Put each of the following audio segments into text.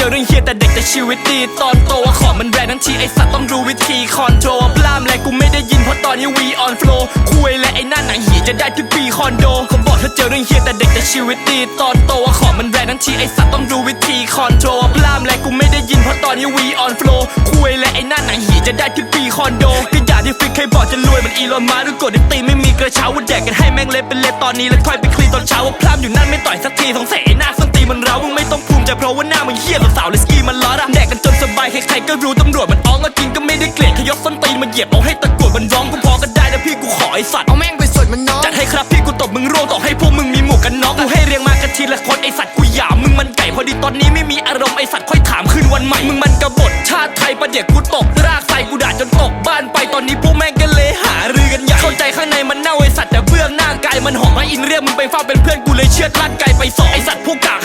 เจอเรื่องเฮียแต่เด็กแต่ชีวิตดี ตอนโตว่าของมันแรงทั้งทีไอสัตว์ต้องรู้วิธีคอนโทรลพลามแรงกูไม่ได้ยินเพราะตอนนี้วีออนโฟลูคุยและไอ้หน้าหนังหีจะได้ที่ปีคอนโดเขาบอกถ้าเจอเรื่องเฮียแต่เด็กแต่ชีวิตดี ตอนโตว่าของมันแรงทั้งทีไอสัตว์ต้องรู้วิธีคอนโทรลพลามแรงกูไม่ได้ยินเพราะตอนนี้วีออนโฟลูคุยและไอ้หน้าหนังหีจะได้ที่ปีคอนโดกระดาษที่ฟิกเคยบอกจะรวยเหมันอีลอนมาร์กหรือกดตีไม่มีกระเช้าว่าแดกกันให้แม่งเละเป็นเละตอนนี้แล้วค่อยไปคลีตอนเช้าว่าพลามอยู่นั่นไม่ต่อยสักทีสงสัยไอ้หน้าส ตีมันเรามึงไม่ต้องภูมิใจเพราะว่าหน้ามึงเหี้ยสาวๆเลยสกีมันล้ออะแดกกันจนสบายใครๆก็รู้ตำรวจมันอ้องก็จริงก็ไม่ได้เกลียดขยกส้นตีนมันเหยียบเอาให้ตะกรวดมันร้องพอๆก็ได้นะพี่กูขอไอ้สัตว์เอาแม่งไปสดมันน้องจัดให้ครับพี่กูตบมึงร่วงต่อให้พวกมึงมีหมวกกันน็อกกูให้เรียงมากระทีละคนไอสัตว์กูหยามมึงมันไก่พอดีตอนนี้ไม่มีอารมณ์ไอสัตว์ค่อยถามคืนวันใหม่มึงมันกบฏชาติไทยประเดี๋ยวกูตกรากใส่กูด่าจนตกบ้านไปตอนนี้พวกแม่งก็เลยหารือกันใหญ่เข้าใจข้างในมันเน่าไอสัตว์แต่เบื้องหน้ากายมันหอมให้อินเรียกมึงไปเฝ้าเป็นเพื่อนกูเลยเชือดลั่นไกไปสองไอสัตว์พวกกาก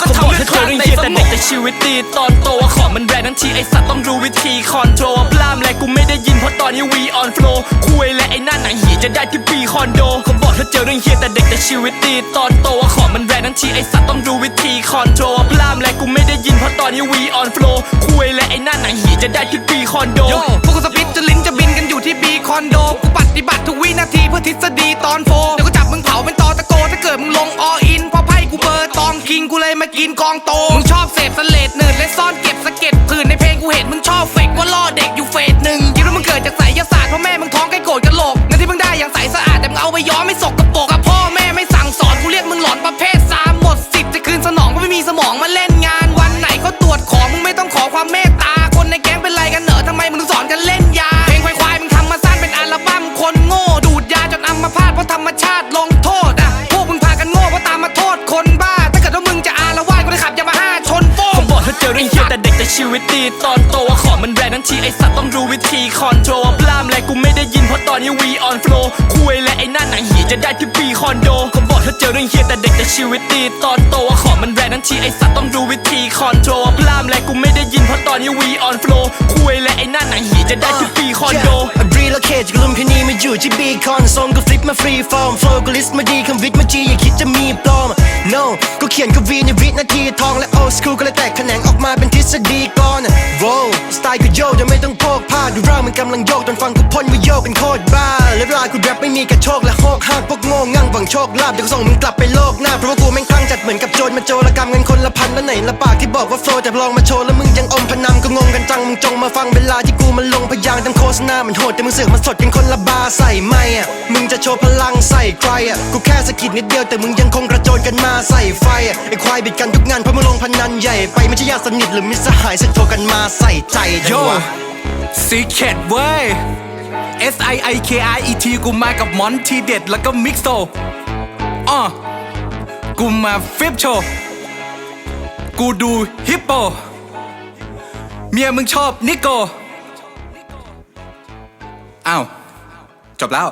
ก็ทำให้คลั่งในสมองแต่ชีวิตดีตอนโตว่าของมันแรงทั้งทีไอสัตว์ต้องรู้วิธีคอนโทรลพลามแรงกูไม่ได้ยินเพราะตอนนี้วีออนฟลูคุยและไอ้หน้าหนังหีจะได้ที่ปีคอนโดเขาบอกถ้าเจอเรื่องเฮียแต่เด็กแต่ชีวิตดีตอนโตว่าของมันแรงทั้งทีไอสัตว์ต้องรู้วิธีคอนโทรลพลามแรงกูไม่ได้ยินเพราะตอนนี้วีออนฟลูคุยและไอ้หน้าหนังหีจะได้ที่ปีคอนโดโยพวกกูสปิดจนลิ้นจะบินกันอยู่ที่บีคอนโดกูปฏิบัติทุกวินาทีเพื่อทฤษฎีตอนโฟเดี๋ยวกูจับมึงเผาเป็นตอตะโกถ้าเกิดมึงลงออินเพราะไพ่ กูเบอร์ตองคิงกูเลยมากินกองโตมึงชอบเสพสเลดเนิร์ดและซ่อนเก็บสะเก็ดผื่นในเพลงกูเห็นมึงชอบเฟกว่าล่อเด็กอยู่เฟสหนึ่งคิดว่ามึงเกิดจากไสยศาสตร์เพราะแม่มึงท้องใกล้โกรธกะโหลกเงินที่มึงได้อย่างใสสะอาดแต่มึงเอาไปย้อมไม่สกปรก ชีวิตดีตอนโตว่าของมันแรงทั้งทีไอสัตว์ต้องรู้วิธีคอนโทรลพลามและกูไม่ได้ยินเพราะตอนนี้วีออนฟล์คุยและไอหน้าหนังหีจะได้ที่ปีคอนโดเขาบอกถ้าเจอเรื่องเฮียแต่เด็กแต่ชีวิตดีตอนโตว่าของมันแรงทั้งทีไอสัตว์ต้องรู้วิธีคอนโทรลพลามและกูไม่ได้ยินเพราะตอนนี้วีออนฟล์คุยและไอหน้าหนังหีจะได้ที่ปีคอนโด รีโลเคจากลุมพินีมาอยู่ที่บีคอนทรงก็ฟลิปมาฟรีฟอร์มโฟล์ก็ลิสต์มาดีคำวิทย์มาจีอย่าคิดจะมีปลอม no ก็เขียนกวีในวินาทีทองและโอสคูลก็เลยแตกแขนงออกมาเป็นทฤษฎีก่อนโว้สไตล์ก็โยกโดยไม่ต้องโพกผ้าดูร่างมันกำลังโยกจนฟังกูพ่นว่าโยกเป็นโคตรบ้า และเวลากูแรปไม่มีกระโชกและโฮกห้างพวกโง่งั่งหวังโชคลาภเดี๋ยวกูส่งมึงกลับไปโลกหน้าเพราะว่ากูแม่งคลั่งจัดเหมือนกับโจรมาโจรกรรมกันคนละพันแล้วไหนละปากที่บอกว่าโฟลแต่ลองมาโชว์แล้วมึงยังอมพนันก็งงกันจังมึงจงมาฟังเวลาที่กูมันลงพยางทำโฆษณามันโหดแต่มึงเสือกมาสดกันคนละบาใส่ไม่อะมึงจะโชว์พลังใส่ใครอะกูแค่สะกิดนิดเดียวแต่มึงยังคงกระโจนกันมาใส่ไฟอะไอควายบิดกันทุกงานเพราะมึงลงพนันใหญ่ไปไม่ใช่ญาติสนิทหรือมิตรสหายสักโทรกันมาใส่ใจโยซีเคดเว้ย S I I K I E T กูมากับมอนทีเด็ดแล้วก็มิกโซอ่อกูมาฟิปโชว์กูดูฮิปโป เมียมึงชอบนิโก อ้าว จบแล้ว